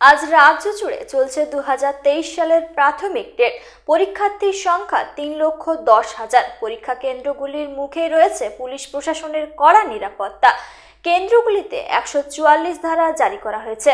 আজ রাজ্য জুড়ে চলছে দু হাজার তেইশ সালের প্রাথমিক টেট। পরীক্ষার্থীর সংখ্যা তিন লক্ষ দশ হাজার। পরীক্ষা কেন্দ্রগুলির মুখে রয়েছে পুলিশ প্রশাসনের কড়া নিরাপত্তা। কেন্দ্রগুলিতে একশো চুয়াল্লিশ ধারা জারি করা হয়েছে।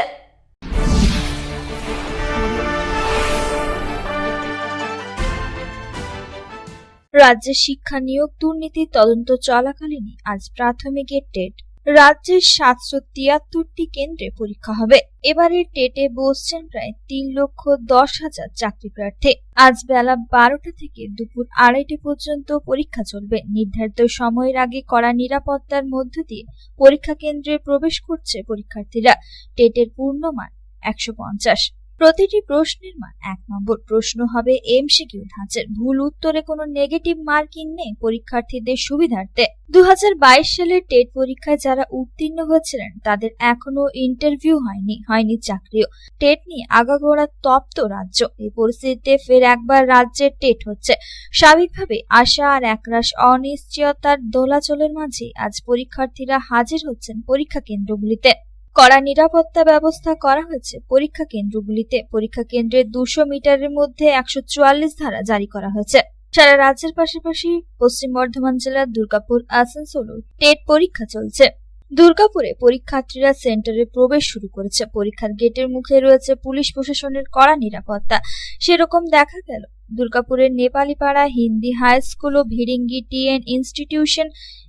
রাজ্যে শিক্ষা নিয়োগ দুর্নীতির তদন্ত চলাকালীনই আজ প্রাথমিকের টেট। রাজ্যের সাতশো তিয়াত্তরটি কেন্দ্রে পরীক্ষা হবে। এবারে টেটে বসছেন প্রায় তিন লক্ষ দশ হাজার চাকরি প্রার্থী। আজ বেলা বারোটা থেকে দুপুর আড়াইটে পর্যন্ত পরীক্ষা চলবে। নির্ধারিত সময়ের আগে করা নিরাপত্তার মধ্য দিয়ে পরীক্ষা কেন্দ্রে প্রবেশ করছে পরীক্ষার্থীরা। টেটের পূর্ণমান একশো পঞ্চাশ। প্রতিটি প্রশ্নের মান এক নম্বর প্রশ্ন হবে এমসিকিউ ধাঁচের ভুল উত্তরে কোনো নেগেটিভ মার্কিং নেই পরীক্ষার্থীদের সুবিধার্থে। দুহাজার বাইশ সালের টেট পরীক্ষায় যারা উত্তীর্ণ হয়েছিলেন, তাদের এখনও ইন্টারভিউ হয়নি হয়নি চাকরিও। টেট নিয়ে আগাগোড়া তপ্ত রাজ্য। এই পরিস্থিতিতে ফের একবার রাজ্যের টেট হচ্ছে। স্বাভাবিকভাবে আশা আর একরাশ অনিশ্চয়তার দোলাচলের মাঝে আজ পরীক্ষার্থীরা হাজির হচ্ছেন পরীক্ষা কেন্দ্রগুলিতে। কড়া নিরাপত্তা ব্যবস্থা করা হয়েছে পরীক্ষা কেন্দ্রগুলিতে। পরীক্ষা কেন্দ্রের দুশো মিটারের মধ্যে একশো চুয়াল্লিশ ধারা জারি করা হয়েছে। সারা রাজ্যের পাশাপাশি পশ্চিম বর্ধমান জেলার দুর্গাপুর আসানসোল টেট পরীক্ষা চলছে। দুর্গাপুরে পরীক্ষার্থীরা সেন্টারে প্রবেশ শুরু করেছে। পরীক্ষার গেটের মুখে রয়েছে পুলিশ প্রশাসনের কড়া নিরাপত্তা। সেরকম দেখা গেল। দুর্গাপুরের নেপালিপাড়া, হিন্দি হাই স্কুল ও ভিড়িঙ্গি টিএন ইনস্টিটিউশন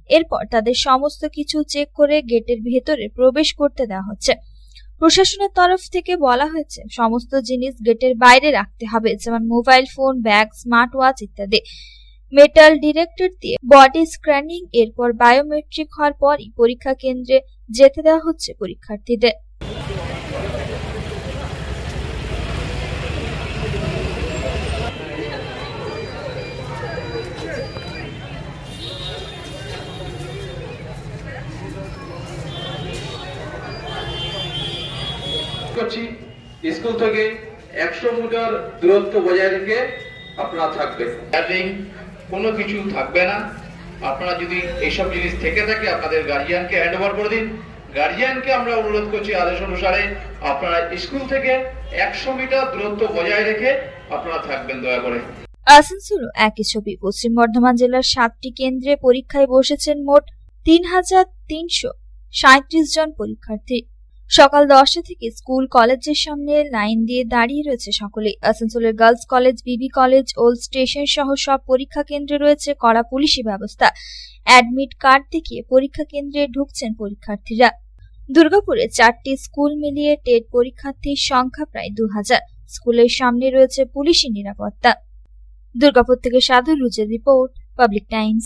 এরপর তাদের সমস্ত কিছু চেক করে গেটের ভেতরে প্রবেশ করতে দেওয়া হচ্ছে। প্রশাসনের তরফ থেকে বলা হয়েছে, সমস্ত জিনিস গেটের বাইরে রাখতে হবে, যেমন mobile phone, bag smart watch ইত্যাদি। মেটাল ডিরেক্টর দিয়ে বডি স্ক্যানিং এরপর বায়োমেট্রিক হওয়ার পরই পরীক্ষা কেন্দ্রে যেতে দেওয়া হচ্ছে পরীক্ষার্থীদের। করছি। স্কুল থেকে একশো মিটার দূরত্ব বজায় রেখে আপনারা থাকবেন। কোনো কিছু থাকবে না। আপনারা যদি এইসব জিনিস থেকে থাকে, আপনাদের গার্জিয়ানকে হ্যান্ড ওভার করে দিন। গার্জিয়ানকে আমরা অনুরোধ করছি আদেশ অনুসারে আপনারা স্কুল থেকে একশো মিটার দূরত্ব বজায় রেখে আপনারা থাকবেন দয়া করে। আসানসোলও একই ছবি। পশ্চিম বর্ধমান জেলার সাতটি কেন্দ্রে পরীক্ষায় বসেছেন মোট তিন হাজার তিনশো সাঁত্রিশ জন পরীক্ষার্থী। সকাল দশটা থেকে স্কুল, কলেজের সামনে লাইন দিয়ে দাঁড়িয়ে রয়েছে সকলেই। আসানসোলের girls college, B B college, old station সহ সব পরীক্ষা কেন্দ্রে রয়েছে কড়া পুলিশি ব্যবস্থা। অ্যাডমিট কার্ড দেখিয়ে পরীক্ষা কেন্দ্রে ঢুকছেন পরীক্ষার্থীরা। দুর্গাপুরে চারটি স্কুল মিলিয়ে টেট পরীক্ষার্থীর সংখ্যা প্রায় দু হাজার স্কুলের সামনে রয়েছে পুলিশি নিরাপত্তা। দুর্গাপুর থেকে সাধু লুজের রিপোর্ট, পাবলিক টাইমস।